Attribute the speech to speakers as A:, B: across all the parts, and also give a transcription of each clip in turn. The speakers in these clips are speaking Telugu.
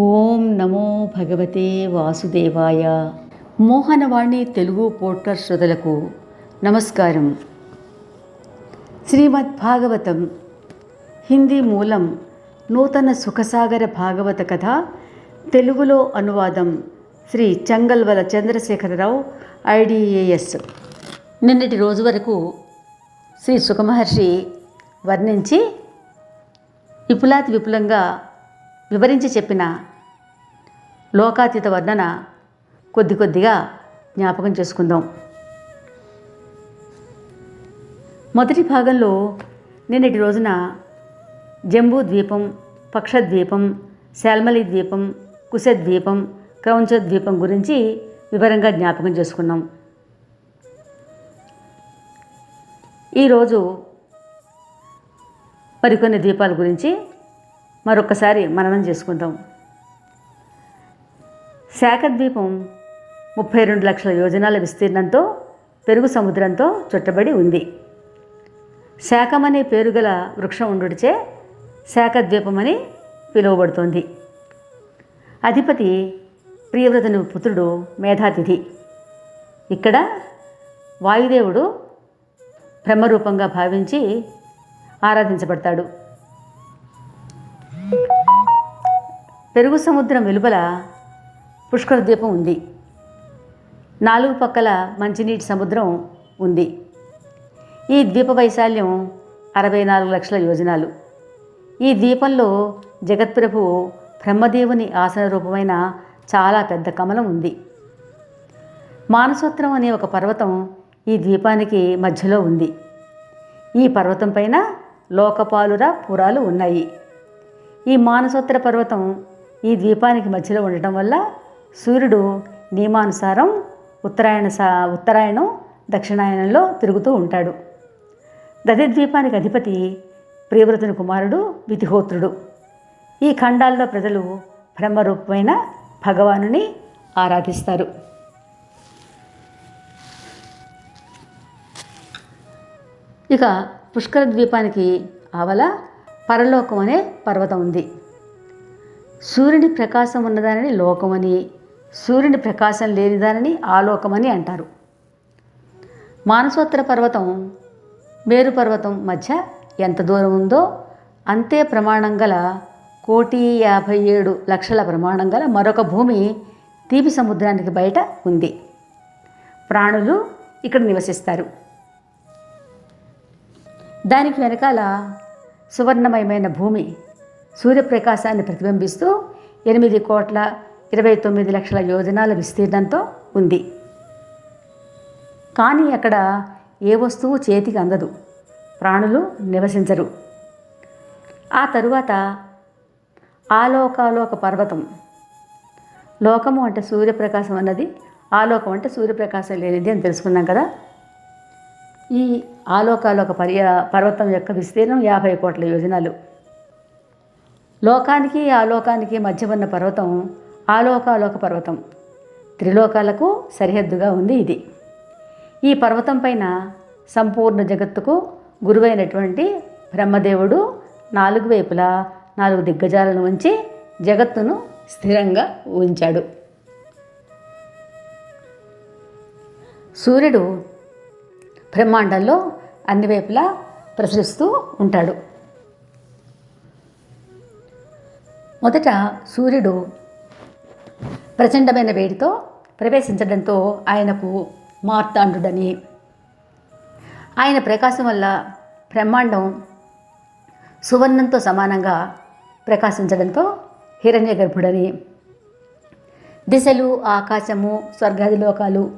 A: ఓం నమో భగవతే వాసుదేవాయ. మోహనవాణి తెలుగు పోర్టర్ శ్రోతలకు నమస్కారం. శ్రీమద్ భాగవతం హిందీ మూలం నూతన సుఖసాగర భాగవత కథ తెలుగులో అనువాదం శ్రీ చంగల్వల చంద్రశేఖరరావు ఐడిఏఎస్. నిన్నటి రోజు వరకు శ్రీ సుఖమహర్షి వర్ణించి విపులాతి విపులంగా వివరించి చెప్పిన లోకాతీత వర్ణన కొద్ది కొద్దిగా జ్ఞాపకం చేసుకుందాం. మొదటి భాగంలో నిన్నటి రోజున జంబూ ద్వీపం పక్షద్వీపం శాల్మలి ద్వీపం కుశద్వీపం క్రౌంచ ద్వీపం గురించి వివరంగా జ్ఞాపకం చేసుకున్నాం. ఈరోజు మరికొన్ని ద్వీపాల గురించి మరొకసారి మననం చేసుకుందాం. శాఖద్వీపం ముప్పై రెండు లక్షల యోజనాల విస్తీర్ణంతో పెరుగు సముద్రంతో చుట్టబడి ఉంది. శాఖం అనే పేరు గల వృక్షం ఉండుడిచే శాఖద్వీపమని పిలువబడుతోంది. అధిపతి ప్రియవ్రతుని పుత్రుడు మేధాతిథి. ఇక్కడ వాయుదేవుడు బ్రహ్మరూపంగా భావించి ఆరాధించబడతాడు. పెరుగు సముద్రం వెలుపల పుష్కర ద్వీపం ఉంది. నాలుగు పక్కల మంచినీటి సముద్రం ఉంది. ఈ ద్వీప వైశాల్యం అరవై నాలుగు లక్షల యోజనాలు. ఈ ద్వీపంలో జగత్ప్రభు బ్రహ్మదేవుని ఆసన రూపమైన చాలా పెద్ద కమలం ఉంది. మానసోత్రం అనే ఒక పర్వతం ఈ ద్వీపానికి మధ్యలో ఉంది. ఈ పర్వతం పైన లోకపాలుర పురాలు ఉన్నాయి. ఈ మానసోత్తర పర్వతం ఈ ద్వీపానికి మధ్యలో ఉండటం వల్ల సూర్యుడు నియమానుసారం ఉత్తరాయణ సా ఉత్తరాయణం దక్షిణాయనంలో తిరుగుతూ ఉంటాడు. దది ద్వీపానికి అధిపతి ప్రియవ్రతుని కుమారుడు విధిహోత్రుడు ఈ ఖండాల్లో ప్రజలు బ్రహ్మరూపమైన భగవానుని ఆరాధిస్తారు. ఇక పుష్కర ద్వీపానికి ఆవల పరలోకం అనే పర్వతం ఉంది. సూర్యుని ప్రకాశం ఉన్నదానిని లోకమని సూర్యుని ప్రకాశం లేనిదానని ఆలోకమని అంటారు. మానసోత్తర పర్వతం మేరు పర్వతం మధ్య ఎంత దూరం ఉందో అంతే ప్రమాణం గల కోటి యాభై ఏడు లక్షల ప్రమాణం గల మరొక భూమి తీపి సముద్రానికి బయట ఉంది. ప్రాణులు ఇక్కడ నివసిస్తారు. దానికి వెనకాల సువర్ణమయమైన భూమి సూర్యప్రకాశాన్ని ప్రతిబింబిస్తూ ఎనిమిది కోట్ల ఇరవై తొమ్మిది లక్షల యోజనాల విస్తీర్ణంతో ఉంది. కానీ అక్కడ ఏ వస్తువు చేతికి అందదు. ప్రాణులు నివసించరు. ఆ తరువాత ఆలోకాలోక పర్వతం. లోకము అంటే సూర్యప్రకాశం అన్నది ఆలోకం అంటే సూర్యప్రకాశం లేనిది అని తెలుసుకున్నాం కదా. ఈ ఆలోకాలోక పర్య పర్వతం యొక్క విస్తీర్ణం యాభై కోట్ల యోజనాలు. లోకానికి ఆలోకానికి మధ్య ఉన్న పర్వతం ఆలోకాలోక పర్వతం. త్రిలోకాలకు సరిహద్దుగా ఉంది ఇది. ఈ పర్వతం పైన సంపూర్ణ జగత్తుకు గురువైనటువంటి బ్రహ్మదేవుడు నాలుగు వైపులా నాలుగు దిగ్గజాలను ఉంచి జగత్తును స్థిరంగా ఉంచాడు. సూర్యుడు బ్రహ్మాండంలో అన్ని వైపులా ప్రసరిస్తూ ఉంటాడు. మొదట సూర్యుడు ప్రచండమైన వేడితో ప్రవేశించడంతో ఆయనకు మార్తాండుడని ఆయన ప్రకాశం వల్ల బ్రహ్మాండం సువర్ణంతో సమానంగా ప్రకాశించడంతో హిరణ్య గర్భుడని దిశలు ఆకాశము స్వర్గాది లోకాలు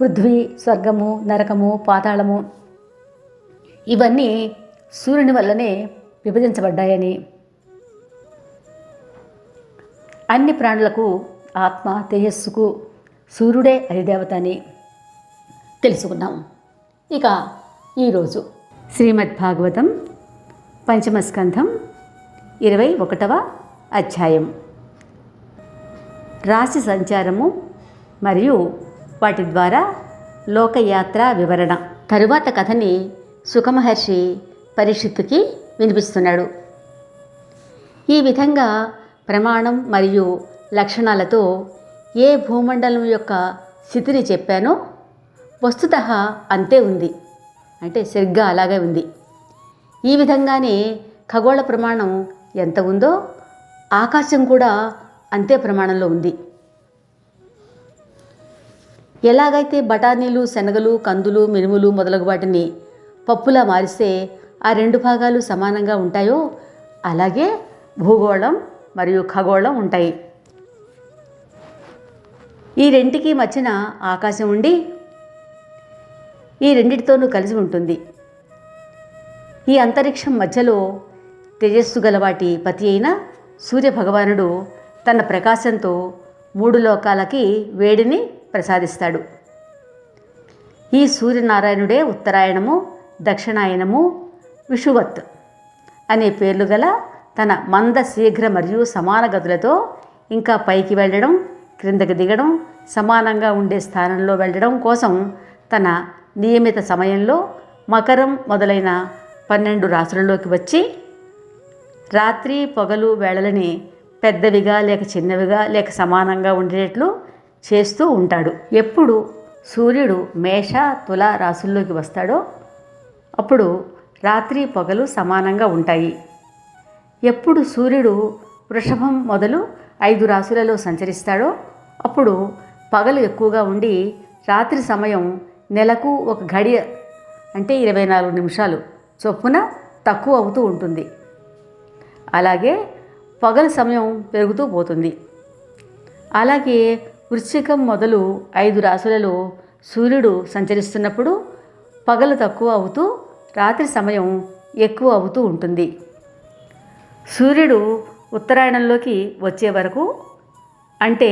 A: పృథ్వీ స్వర్గము నరకము పాతాళము ఇవన్నీ సూర్యుని వల్లనే విభజించబడ్డాయని. అన్ని ప్రాణులకు ఆత్మ తేజస్సుకు సూర్యుడే అధిదేవత అని తెలుసుకున్నాం ఇక ఈరోజు శ్రీమద్ భాగవతం పంచమస్కంధం ఇరవై ఒకటవ అధ్యాయం. రాశి సంచారము మరియు వాటి ద్వారా లోకయాత్ర వివరణ. తరువాత కథని సుఖమహర్షి పరిషత్తుకి వినిపిస్తున్నాడు. ఈ విధంగా ప్రమాణం మరియు లక్షణాలతో ఏ భూమండలం యొక్క స్థితిని చెప్పానో వస్తుత అంతే ఉంది. అంటే సరిగ్గా అలాగే ఉంది. ఈ విధంగానే ఖగోళ ప్రమాణం ఎంత ఉందో ఆకాశం కూడా అంతే ప్రమాణంలో ఉంది. ఎలాగైతే బఠానీలు శనగలు కందులు మినుములు మొదలగు వాటిని పప్పులా మారిస్తే ఆ రెండు భాగాలు సమానంగా ఉంటాయో అలాగే భూగోళం మరియు ఖగోళం ఉంటాయి. ఈ రెంటికి మధ్యన ఆకాశం ఉండి ఈ రెండిటితోనూ కలిసి ఉంటుంది. ఈ అంతరిక్షం మధ్యలో తేజస్సు గలవాటి పతి అయిన సూర్యభగవానుడు తన ప్రకాశంతో మూడు లోకాలకి వేడిని ప్రసాదిస్తాడు. ఈ సూర్యనారాయణుడే ఉత్తరాయణము దక్షిణాయనము విషువత్ అనే పేర్లు గల తన మంద శీఘ్ర మరియు సమాన గతులతో ఇంకా పైకి వెళ్ళడం క్రిందకి దిగడం సమానంగా ఉండే స్థానంలో వెళ్ళడం కోసం తన నియమిత సమయంలో మకరం మొదలైన పన్నెండు రాసులలోకి వచ్చి రాత్రి పొగలు వేళలని పెద్దవిగా లేక చిన్నవిగా లేక సమానంగా ఉండేటట్లు చేస్తూ ఉంటాడు. ఎప్పుడు సూర్యుడు మేష తుల రాసుల్లోకి వస్తాడో అప్పుడు రాత్రి పొగలు సమానంగా ఉంటాయి. ఎప్పుడు సూర్యుడు వృషభం మొదలు ఐదు రాసులలో సంచరిస్తాడో అప్పుడు పగలు ఎక్కువగా ఉండి రాత్రి సమయం నెలకు ఒక గడియ అంటే ఇరవై నాలుగు నిమిషాలు చొప్పున తక్కువ అవుతూ ఉంటుంది. అలాగే పగలు సమయం పెరుగుతూ పోతుంది. అలాగే వృశ్చికం మొదలు ఐదు రాశులలో సూర్యుడు సంచరిస్తున్నప్పుడు పగలు తక్కువ అవుతూ రాత్రి సమయం ఎక్కువ అవుతూ ఉంటుంది. సూర్యుడు ఉత్తరాయణంలోకి వచ్చే వరకు అంటే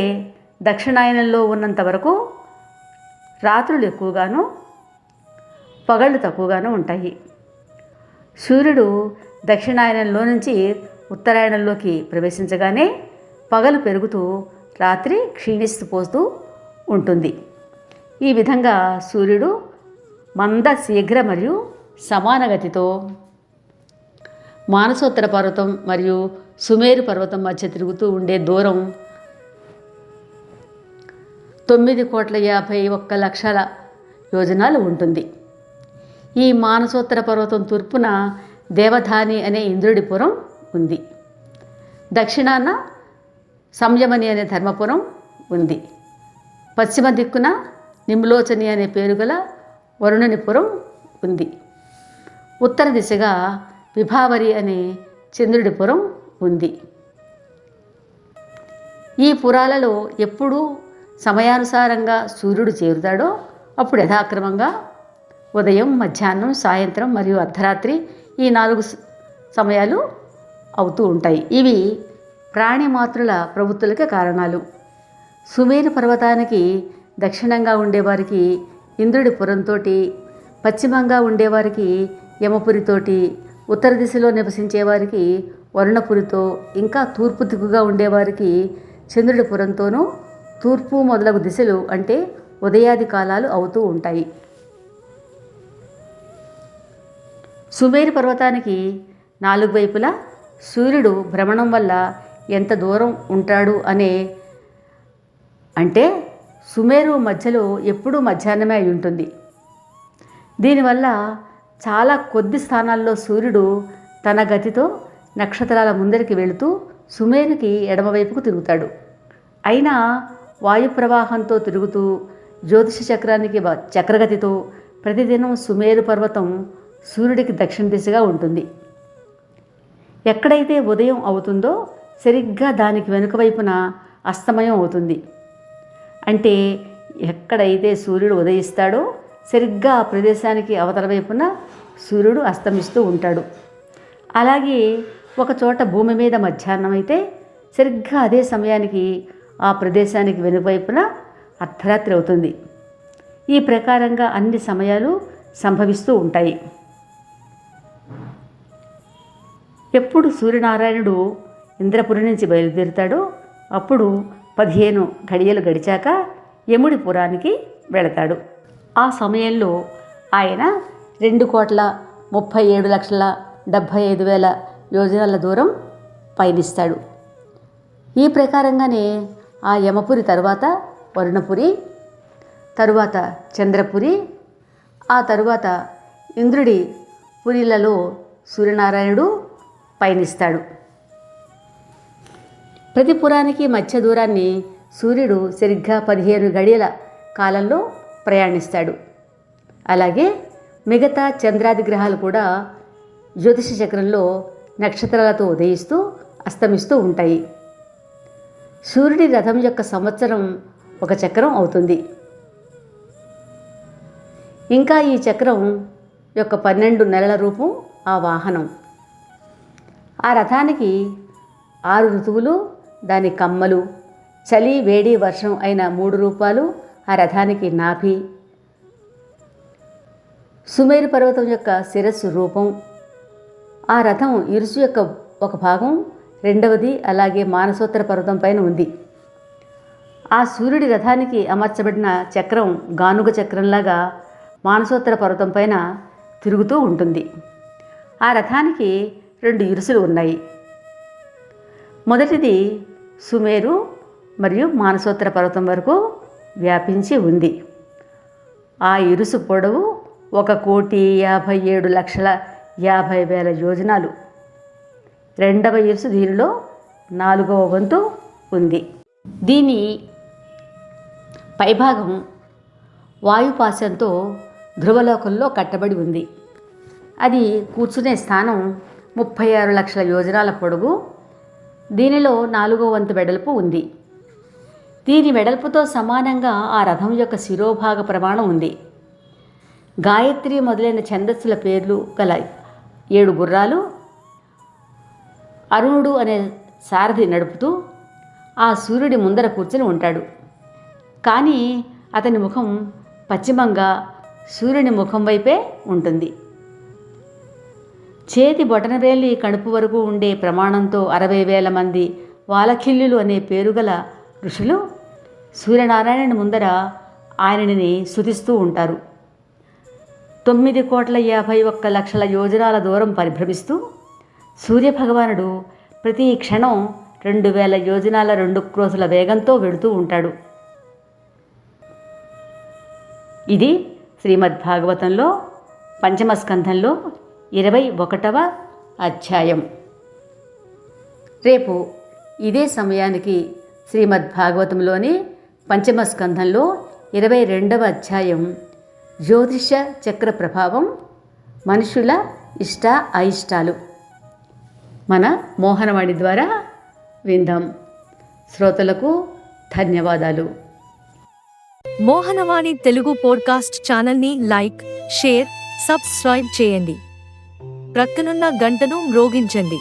A: దక్షిణాయనంలో ఉన్నంత వరకు రాత్రులు ఎక్కువగాను పగళ్ళు తక్కువగాను ఉంటాయి. సూర్యుడు దక్షిణాయనంలో నుంచి ఉత్తరాయణంలోకి ప్రవేశించగానే పగలు పెరుగుతూ రాత్రి క్షీణిస్తూ ఉంటుంది. ఈ విధంగా సూర్యుడు మంద శీఘ్ర మరియు సమానగతితో మానసోత్తర పర్వతం మరియు సుమేరు పర్వతం మధ్య తిరుగుతూ ఉండే దూరం తొమ్మిది కోట్ల యాభై ఒక్క లక్షల యోజనాలు ఉంటుంది. ఈ మానసోత్తర పర్వతం తూర్పున దేవధాని అనే ఇంద్రుడిపురం ఉంది. దక్షిణాన సంయమని అనే ధర్మపురం ఉంది. పశ్చిమ దిక్కున నిమ్లోచని అనే పేరు గల ఉంది. ఉత్తర దిశగా విభావరి అనే చంద్రుడిపురం ఉంది. ఈ పురాలలో ఎప్పుడు సమయానుసారంగా సూర్యుడు చేరుతాడో అప్పుడు యథాక్రమంగా ఉదయం మధ్యాహ్నం సాయంత్రం మరియు అర్ధరాత్రి ఈ నాలుగు సమయాలు అవుతూ ఉంటాయి. ఇవి ప్రాణిమాతృల ప్రవృత్తులకి కారణాలు. సుమేరు పర్వతానికి దక్షిణంగా ఉండేవారికి ఇంద్రుడి పురంతో పశ్చిమంగా ఉండేవారికి యమపురితోటి ఉత్తర దిశలో నివసించేవారికి వరుణపురితో ఇంకా తూర్పు దిక్కుగా ఉండేవారికి చంద్రుడిపురంతోనూ తూర్పు మొదలగు దిశలు అంటే ఉదయాది కాలాలు అవుతూ ఉంటాయి. సుమేరు పర్వతానికి నాలుగు వైపులా సూర్యుడు భ్రమణం వల్ల ఎంత దూరం ఉంటాడు అనే అంటే సుమేరు మధ్యలో ఎప్పుడూ మధ్యాహ్నమే అయి ఉంటుంది. దీనివల్ల చాలా కొద్ది స్థానాల్లో సూర్యుడు తన గతితో నక్షత్రాల ముందరికి వెళుతూ సుమేరుకి ఎడమవైపుకు తిరుగుతాడు. అయినా వాయు ప్రవాహంతో తిరుగుతూ జ్యోతిష చక్రానికి చక్రగతితో ప్రతిదినం సుమేరు పర్వతం సూర్యుడికి దక్షిణ దిశగా ఉంటుంది. ఎక్కడైతే ఉదయం అవుతుందో సరిగ్గా దానికి వెనుక వైపున అస్తమయం అవుతుంది. అంటే ఎక్కడైతే సూర్యుడు ఉదయిస్తాడో సరిగ్గా ఆ ప్రదేశానికి అవతల వైపున సూర్యుడు అస్తమిస్తూ ఉంటాడు. అలాగే ఒక చోట భూమి మీద మధ్యాహ్నం అయితే సరిగ్గా అదే సమయానికి ఆ ప్రదేశానికి వెనువైపున అర్ధరాత్రి అవుతుంది. ఈ ప్రకారంగా అన్ని సమయాలు సంభవిస్తూ ఉంటాయి. ఎప్పుడు సూర్యనారాయణుడు ఇంద్రపురి నుంచి బయలుదేరుతాడో అప్పుడు పదిహేను గడియలు గడిచాక యముడి పురానికి వెళతాడు. ఆ సమయంలో ఆయన రెండు కోట్ల ముప్పై ఏడు లక్షల డెబ్భై ఐదు వేల యోజనాల దూరం పయనిస్తాడు. ఈ ప్రకారంగానే ఆ యమపురి తరువాత వరుణపురి తరువాత చంద్రపురి ఆ తరువాత ఇంద్రుడి పురిలలో సూర్యనారాయణుడు పయనిస్తాడు. ప్రతి పురానికి మధ్య దూరాన్ని సూర్యుడు సరిగ్గా పదిహేను గడియల కాలంలో ప్రయాణిస్తాడు. అలాగే మిగతా చంద్రాది గ్రహాలు కూడా జ్యోతిష చక్రంలో నక్షత్రాలతో ఉదయిస్తూ అస్తమిస్తూ ఉంటాయి. సూర్యుడి రథం యొక్క సంవత్సరం ఒక చక్రం అవుతుంది. ఇంకా ఈ చక్రం యొక్క పన్నెండు నెలల రూపం ఆ వాహనం. ఆ రథానికి ఆరు ఋతువులు దాని కమ్మలు చలి వేడి వర్షం అయిన మూడు రూపాలు ఆ రథానికి నాభి. సుమేరు పర్వతం యొక్క శిరస్సు రూపం. ఆ రథం ఇరుసు యొక్క ఒక భాగం రెండవది అలాగే మానసోత్తర పర్వతం పైన ఉంది. ఆ సూర్యుడి రథానికి అమర్చబడిన చక్రం గానుగ చక్రంలాగా మానసోత్తర పర్వతం పైన తిరుగుతూ ఉంటుంది. ఆ రథానికి రెండు ఇరుసులు ఉన్నాయి. మొదటిది సుమేరు మరియు మానసోత్తర పర్వతం వరకు వ్యాపించి ఉంది. ఆ ఇరుసు పొడవు ఒక కోటి యాభై ఏడు లక్షల యాభై వేల యోజనాలు. రెండవ ఇరుసు దీనిలో నాలుగవ వంతు ఉంది. దీని పైభాగం వాయుపాశంతో ధ్రువలోకంలో కట్టబడి ఉంది. అది కూర్చునే స్థానం ముప్పై ఆరు లక్షల యోజనాల పొడవు. దీనిలో నాలుగో వంతు వెడల్పు ఉంది. దీని వెడల్పుతో సమానంగా ఆ రథం యొక్క శిరోభాగ ప్రమాణం ఉంది. గాయత్రి మొదలైన ఛందస్సుల పేర్లు గల ఏడు గుర్రాలు అరుణుడు అనే సారథి నడుపుతూ ఆ సూర్యుడి ముందర కూర్చుని ఉంటాడు. కానీ అతని ముఖం పశ్చిమంగా సూర్యుని ముఖం వైపే ఉంటుంది. చేతి బొటనవేలి కణుపు వరకు ఉండే ప్రమాణంతో అరవై వేల మంది వాలఖిల్లులు అనే పేరుగల ఋషులు సూర్యనారాయణ ముందర ఆయనని శుతిస్తూ ఉంటారు. తొమ్మిది కోట్ల యాభై ఒక్క లక్షల యోజనాల దూరం పరిభ్రమిస్తూ సూర్యభగవానుడు ప్రతి క్షణం రెండు వేల యోజనాల రెండు క్రోసుల వేగంతో వెడుతూ ఉంటాడు. ఇది శ్రీమద్భాగవతంలో పంచమస్కంధంలో ఇరవై ఒకటవ అధ్యాయం. రేపు ఇదే సమయానికి శ్రీమద్భాగవతంలోని పంచమ స్కంధంలో ఇరవై రెండవ అధ్యాయం. జ్యోతిష చక్ర ప్రభావం మనుషుల ఇష్ట అయిష్టాలు. మన మోహనవాణి ద్వారా విందాం. శ్రోతలకు ధన్యవాదాలు.
B: మోహనవాణి తెలుగు పోడ్కాస్ట్ ఛానల్ని లైక్ షేర్ సబ్స్క్రైబ్ చేయండి. ప్రక్కనున్న గంటను మ్రోగించండి.